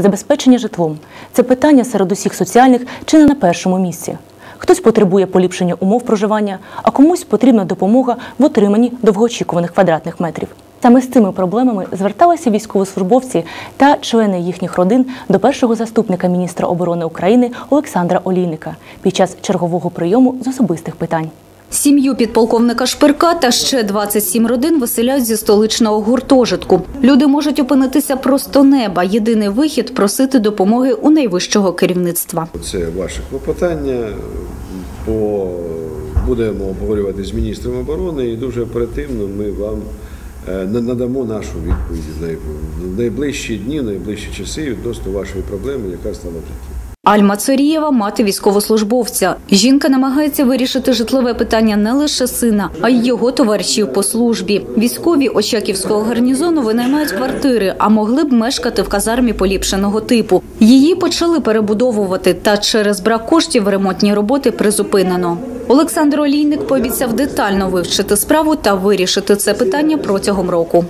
Забезпечення житлом це питання серед усіх соціальних чи не на першому місці. Хтось потребує поліпшення умов проживання, а комусь потрібна допомога в отриманні довгоочікуваних квадратних метрів. Саме з цими проблемами зверталися військовослужбовці та члени їхніх родин до першого заступника міністра оборони України Олександра Олійника під час чергового прийому з особистих питань. Сім'ю підполковника Шпирка та ще 27 родин виселяють зі столичного гуртожитку. Люди можуть опинитися просто неба. Єдиний вихід просити допомоги у найвищого керівництва. Це ваше клопотання. По будемо обговорювати з міністром оборони, і дуже оперативно ми вам е, надамо нашу відповідь в найближчі дні, в найближчі часи відносно вашої проблеми, яка стала в житті. Альма Цорієва – мати військовослужбовця. Жінка намагається вирішити житлове питання не лише сина, а й його товаришів по службі. Військові Очаківського гарнізону винаймають квартири, а могли б мешкати в казармі поліпшеного типу. Її почали перебудовувати, та через брак коштів ремонтні роботи призупинено. Олександр Олійник пообіцяв детально вивчити справу та вирішити це питання протягом року.